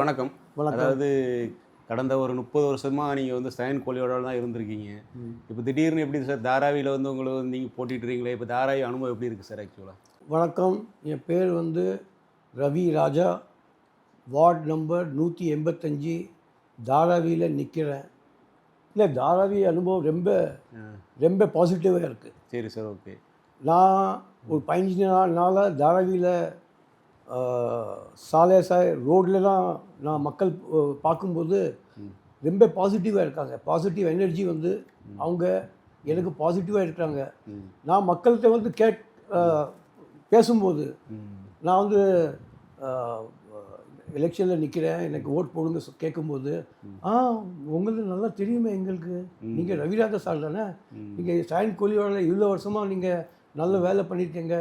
வணக்கம். வணக்கம். அதாவது கடந்த ஒரு முப்பது வருஷமா நீங்கள் வந்து ஸ்டைன் கோலியோட தான் இருந்திருக்கீங்க. இப்போ திடீர்னு எப்படி சார் தாராவியில் வந்து உங்களை வந்து நீங்கள் போட்டிட்டுறீங்களே இப்போ தாராவி அனுபவம் எப்படி இருக்குது சார் ஆக்சுவலாக வணக்கம். என் பேர் வந்து ரவி ராஜா. வார்டு நம்பர் நூற்றி எண்பத்தஞ்சு. தாராவியில் நிற்கிறேன் இல்லை தாராவி அனுபவம் ரொம்ப ரொம்ப பாசிட்டிவாக இருக்குது சரி சார் ஓகே நான் ஒரு பதினஞ்சு நாள் நாளாக தாராவியில் சாலை சாய் ரோட்லலாம் நான் மக்கள் பார்க்கும்போது ரொம்ப பாசிட்டிவாக இருக்காங்க. பாசிட்டிவ் எனர்ஜி வந்து அவங்க எனக்கு பாசிட்டிவாக இருக்கிறாங்க நான் மக்கள்கிட்ட வந்து கேட் பேசும்போது நான் வந்து எலெக்ஷனில் நிற்கிறேன் எனக்கு ஓட் போடுங்க கேட்கும்போது ஆ உங்களுக்கு நல்லா தெரியுமே எங்களுக்கு. நீங்கள் ரவிராஜா சார் தானே? நீங்கள் சாயன் கோலியோட இவ்வளோ வருஷமாக நீங்கள் நல்ல வேலை பண்ணியிருக்கீங்க.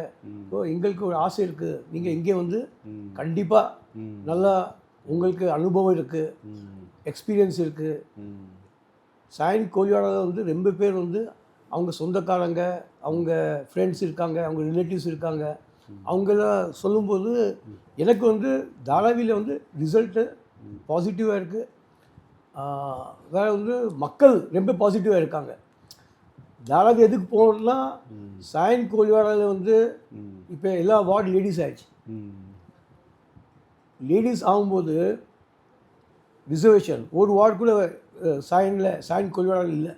ஸோ எங்களுக்கு ஒரு ஆசை இருக்குது நீங்கள் இங்கே வந்து. கண்டிப்பாக. நல்லா உங்களுக்கு அனுபவம் இருக்குது எக்ஸ்பீரியன்ஸ் இருக்குது சாயன் கோலியோட வந்து ரொம்ப பேர் வந்து அவங்க சொந்தக்காரங்க அவங்க ஃப்ரெண்ட்ஸ் இருக்காங்க அவங்க ரிலேட்டிவ்ஸ் இருக்காங்க. அவங்கள சொல்லும்போது எனக்கு வந்து தாராவியில் வந்து ரிசல்ட்டு பாசிட்டிவாக இருக்குது வேறு வந்து மக்கள் ரொம்ப பாசிட்டிவாக இருக்காங்க. தாராவி எதுக்கு போகணும்னா சாயன் கோலியோடாவில் வந்து. இப்போ எல்லா வார்டு லேடிஸ் ஆயிடுச்சு. லேடிஸ் ஆகும்போது ரிசர்வேஷன் ஒரு வார்டு கூட சாயனில் சாயன் கோலியோடாவில் இல்லை.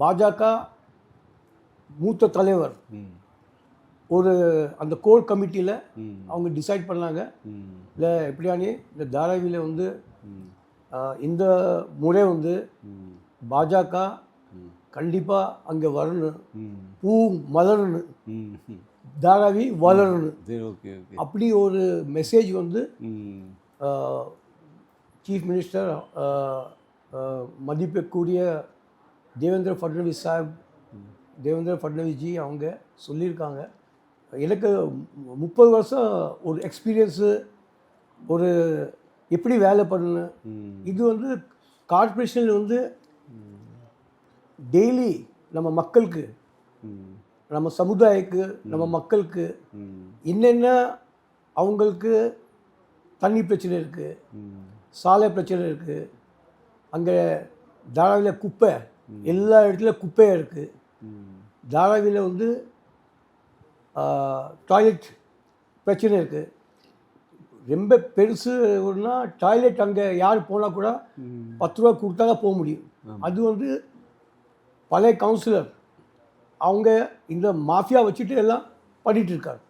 பாஜக மூத்த தலைவர். ஒரு அந்த கோர் கமிட்டியில் அவங்க டிசைட் பண்ணாங்க. இல்லை எப்படியானே இந்த தாராவியில் வந்து இந்த முறை வந்து பாஜக கண்டிப்பாக அங்கே வரணும் பூ மலரணும் தாராவி வளரணும் அப்படி ஒரு மெசேஜ் வந்து சீஃப் மினிஸ்டர் மதிப்புக்குரிய தேவேந்திர ஃபட்னவிஸ் சாஹிப் தேவேந்திர ஃபட்னவிஸ்ஜி அவங்க சொல்லியிருக்காங்க. எனக்கு முப்பது வருஷம் ஒரு எக்ஸ்பீரியன்ஸு ஒரு எப்படி வேலை பண்ணணும் இது வந்து கார்ப்பரேஷனில் வந்து டெய்லி நம்ம மக்களுக்கு நம்ம சமுதாயக்கு நம்ம மக்களுக்கு என்னென்ன அவங்களுக்கு தண்ணி பிரச்சனை இருக்குது சாலை பிரச்சனை இருக்குது அங்கே தாராவியில் குப்பை எல்லா இடத்துலையும் குப்பையாக இருக்குது தாராவியில் வந்து டாய்லெட் பிரச்சனை இருக்குது ரொம்ப பெருசு ஒன்றா டாய்லெட் அங்கே யார் போனால் கூட பத்து ரூபா கொடுத்தா தான் போக முடியும். அது வந்து பழைய கவுன்சிலர் அவங்க இந்த மாஃபியா வச்சுட்டு எல்லாம் பண்ணிட்டு இருக்காரு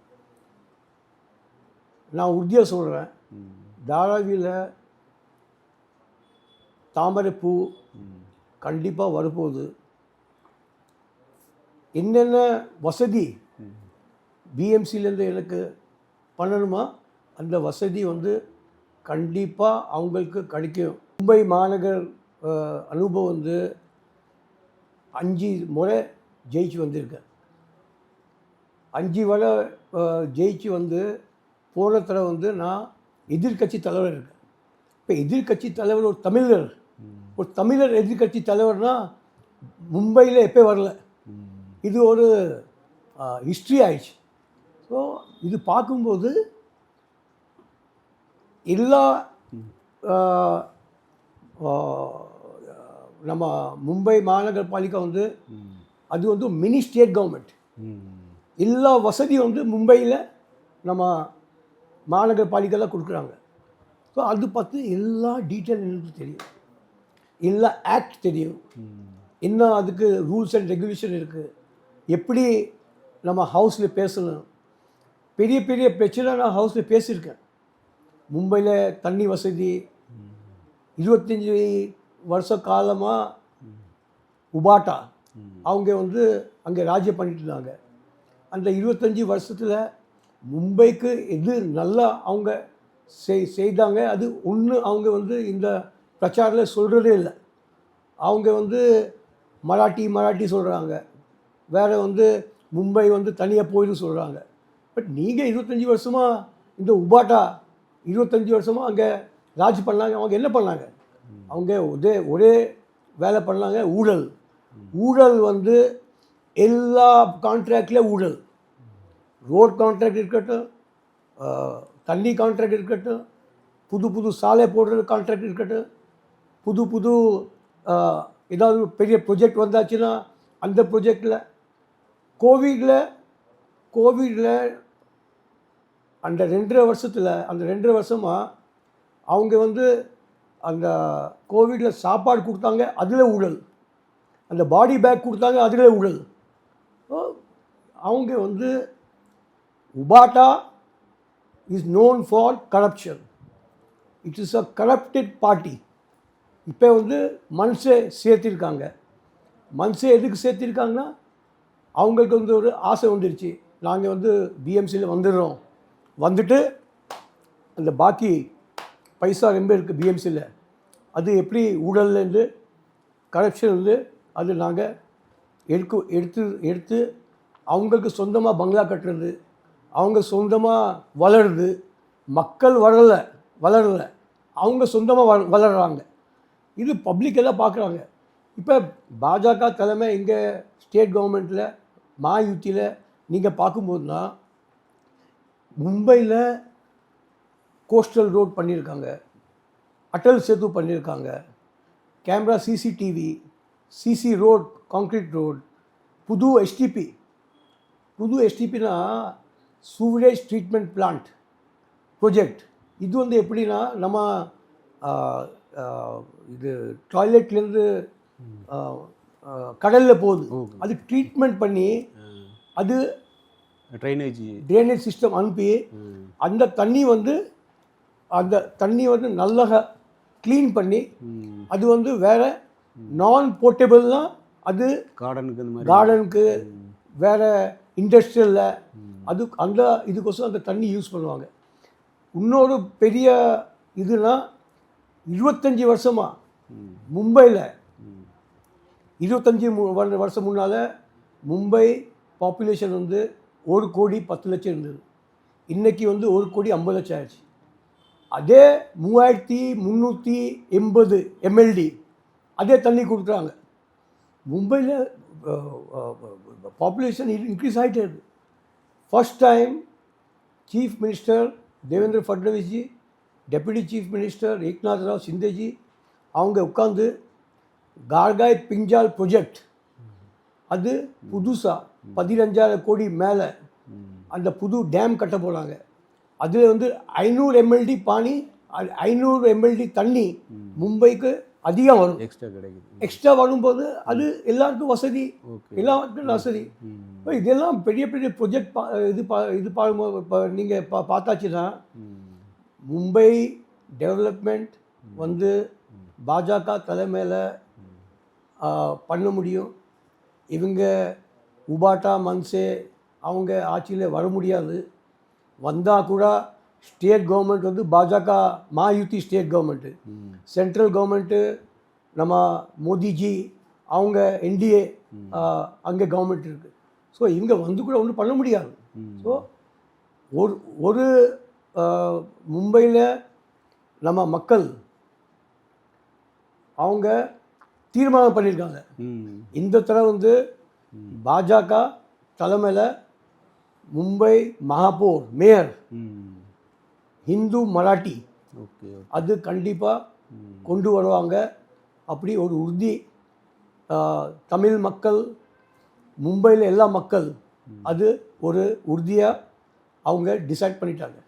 நான் உறுதியாக சொல்கிறேன் தாராவியில் தாமரைப்பூ கண்டிப்பாக வரும்போது என்னென்ன வசதி பிஎம்சிலேருந்து எனக்கு பண்ணணுமா? அந்த வசதி வந்து கண்டிப்பாக அவங்களுக்கு கிடைக்கும். மும்பை மாநகர் அனுபவம் வந்து அஞ்சு முறை ஜெயிச்சு வந்திருக்கேன். அஞ்சு அஹ், ஜெயிச்சு வந்து போன தடவை வந்து நான் எதிர்க்கட்சி தலைவர் இருக்கேன். இப்போ எதிர்க்கட்சி தலைவர் ஒரு தமிழர். ஒரு தமிழர் எதிர்க்கட்சி தலைவர்னா மும்பையில் எப்போ வரல. இது ஒரு ஹிஸ்ட்ரி ஆயிடுச்சு. ஸோ இது பார்க்கும்போது எல்லா நம்ம மும்பை மாநகரபாலிகா வந்து அது வந்து மினி ஸ்டேட் கவர்மெண்ட். எல்லா வசதியும் வந்து மும்பையில் நம்ம மாநகரபாலிகையில் கொடுக்குறாங்க. ஸோ அது பார்த்து எல்லா டீட்டெயில் எனக்கு தெரியும். எல்லா ஆக்ட் தெரியும். என்ன அதுக்கு ரூல்ஸ் அண்ட் ரெகுலேஷன் இருக்குது எப்படி நம்ம ஹவுஸில் பேசணும்? பெரிய பெரிய பிரச்சனை நான் ஹவுஸில் பேசியிருக்கேன். மும்பையில் தண்ணி வசதி இருபத்தஞ்சி வருஷ காலமாக உபாட்டா. அவங்க வந்து அங்கே ராஜ்யம் பண்ணிட்டு இருந்தாங்க. அந்த இருபத்தஞ்சி வருஷத்தில் மும்பைக்கு எது நல்லா அவங்க செய் செய்தாங்க அது ஒன்று அவங்க வந்து இந்த பிரச்சாரில் சொல்கிறதே இல்லை. அவங்க வந்து மராட்டி மராட்டி சொல்கிறாங்க வேறு வந்து மும்பை வந்து தனியாக போயிடும் சொல்கிறாங்க பட் நீங்கள் இருபத்தஞ்சி வருஷமாக இந்த உபாட்டா இருபத்தஞ்சி வருஷமாக அங்கே ராஜ் பண்ணாங்க அவங்க என்ன பண்ணாங்க? அவங்க ஒரே ஒரே வேலை பண்ணாங்க ஊழல். ஊழல் வந்து எல்லா கான்ட்ராக்ட்லேயும் ஊழல். ரோட் கான்ட்ராக்ட் இருக்கட்டும் தண்ணி கான்ட்ராக்ட் இருக்கட்டும் புது புது சாலை போடுறது கான்ட்ராக்ட் இருக்கட்டும் புது புது ஏதாவது பெரிய ப்ரொஜெக்ட் வந்தாச்சுன்னா அந்த ப்ரொஜெக்டில் கோவிடில் கோவிடில் அந்த ரெண்டரை வருஷத்தில் அந்த ரெண்டரை வருஷமாக அவங்க வந்து அந்த கோவிடில் சாப்பாடு கொடுத்தாங்க அதில் ஊழல் அந்த பாடி பேக் கொடுத்தாங்க அதில் ஊழல் அவங்க வந்து உபாட்டா is known for corruption it is a corrupted party இப்போ வந்து மன்சே சேர்த்திருக்காங்க. மன்சே எதுக்கு சேர்த்திருக்காங்கன்னா அவங்களுக்கு வந்து ஒரு ஆசை வந்துருச்சு. நாங்கள் வந்து பிஎம்சியில் வந்துடுறோம். வந்துட்டு அந்த பாக்கி பைசா ரொம்ப இருக்குது பிஎம்சியில் அது எப்படி ஊழல்லேருந்து கரப்ஷன் வந்து அது நாங்கள் எடுக்க எடுத்து எடுத்து அவங்களுக்கு சொந்தமாக பங்களா கட்டுறது அவங்க சொந்தமாக வளருது. மக்கள் வளரலை வளரலை. அவங்க சொந்தமாக வள வளர்கிறாங்க இது பப்ளிக் எல்லாம் பார்க்குறாங்க இப்போ பாஜக தலைமை இங்கே ஸ்டேட் கவர்மெண்ட்டில் மாயுத்தியில் நீங்கள் பார்க்கும்போதுனா மும்பையில் கோஸ்டல் ரோட் பண்ணியிருக்காங்க. அட்டல் சேது பண்ணியிருக்காங்க. Camera CCTV CC road concrete road புது எஸ்டிபி புது எஸ்டிபினா சூவரேஜ் ட்ரீட்மெண்ட் பிளான்ட் ப்ரொஜெக்ட் இது வந்து எப்படின்னா நம்ம இது டாய்லெட்லேருந்து கடலில் போகுது. அது ட்ரீட்மெண்ட் பண்ணி அது ட்ரைனேஜ் ட்ரைனேஜ் சிஸ்டம் அனுப்பி அந்த தண்ணி வந்து அந்த தண்ணி வந்து நல்லா க்ளீன் பண்ணி அது வந்து வேற நான் போர்ட்டபிள்னா அது கார்டனுக்கு இந்த மாதிரி. கார்டனுக்கு வேற இண்டஸ்ட்ரியலில் அது அந்த இதுக்கோசரம் அந்த தண்ணி யூஸ் பண்ணுவாங்க. இன்னொரு பெரிய இதுனா இருபத்தஞ்சி வருஷமாக மும்பையில் இருபத்தஞ்சி வருஷம் முன்னால் மும்பை பாப்புலேஷன் வந்து ஒரு கோடி பத்து லட்சம் இருந்தது. இன்னைக்கு வந்து ஒரு கோடி ஐம்பது லட்சம் ஆயிடுச்சு. அதே மூவாயிரத்தி முந்நூற்றி எண்பது எம்எல்டி அதே தண்ணி கொடுக்குறாங்க. மும்பையில் பாப்புலேஷன் இன்க்ரீஸ் ஆகிட்டே இருக்கு. First time chief minister Devendra Fadnavisji deputy chief minister Eknath Rao Shindeji அவங்க உட்காந்து கார்காய் பிஞ்சால் ப்ரொஜெக்ட் அது புதுசாக பதினஞ்சாயிரம் கோடி மேலே அந்த புது டேம் கட்ட போகிறாங்க அதில் வந்து ஐநூறு எம்எல்டி பானி ஐநூறு எம்எல்டி தண்ணி மும்பைக்கு அதிகம் வரும். எக்ஸ்ட்ரா கிடைக்குது. எக்ஸ்ட்ரா வரும்போது அது எல்லாருக்கும் வசதி. எல்லாருக்கும் வசதி. இப்போ இதெல்லாம் பெரிய பெரிய ப்ரொஜெக்ட் பா இது பா இது பார்க்கும்போது இப்போ நீங்கள் பா பார்த்தாச்சுன்னா மும்பை டெவலப்மெண்ட் வந்து பாஜக தலைமையில் பண்ண முடியும். இவங்க உபாட்டா மன்சே அவங்க ஆட்சியில் வர முடியாது. வந்தால் கூட ஸ்டேட் கவர்மெண்ட் வந்து BJP Mahayuti state government central government நம்ம மோடிஜி அவங்க என்டிஏ அங்கே கவர்மெண்ட் இருக்குது ஸோ இவங்க வந்து கூட ஒன்றும் பண்ண முடியாது. ஸோ ஒரு ஒரு மும்பையில் நம்ம மக்கள் அவங்க தீர்மானம் பண்ணியிருக்காங்க இந்த தடவை வந்து பாஜக தலைமையில் மும்பை மகாபூர் மேயர். ஹிந்து மராட்டி. ஓகே அது கண்டிப்பாக கொண்டு வருவாங்க. அப்படி ஒரு உறுதி தமிழ் மக்கள் மும்பையில் எல்லா மக்கள் அது ஒரு உறுதியாக அவங்க டிசைட் பண்ணிட்டாங்க.